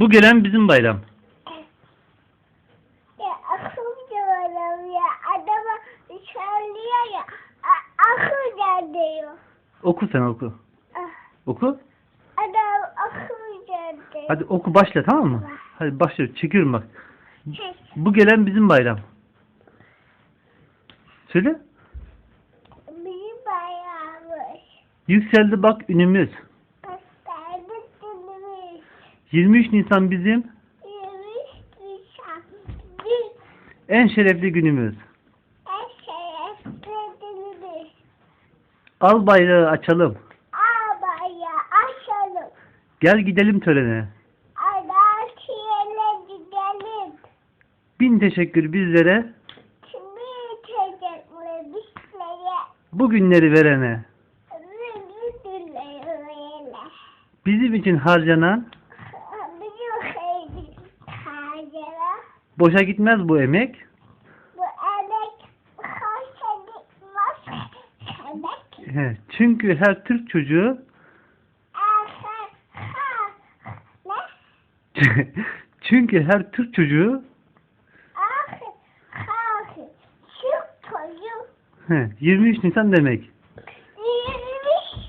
Bu gelen bizim bayram. Ya akıl diyorum ya. Adama söylüyor ya. Akıl diyor. Oku sen oku. Ah, Oku. Adam akıl diyor. Hadi oku başla tamam mı? Hadi başla. Çekiyorum bak. Çek. Bu gelen bizim bayram. Söyle. Bir bayrammış. Yükseldi bak ünümüz. Gösterdi dilimiz. 23 Nisan bizim en şerefli günümüz. en şerefli dilimiz. Al bayrağı açalım. Abaya aşalım. Gel gidelim törene. Anarşiyle gidelim. Bin teşekkür bizlere. Kimi içecekler bizlere. Bu günleri verene. Rızı dileyeler. Bizim için harcanan harcara. boşa gitmez bu emek. Bu emek hoşa gitmez. Emek. He, Çünkü her Türk çocuğu çünkü her Türk çocuğu Ah. Ha. Şu çocuk. he, 23 Nisan demek. Yürümüş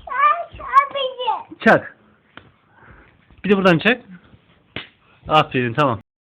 abici. Çak. Bir de buradan çak. Aferin tamam.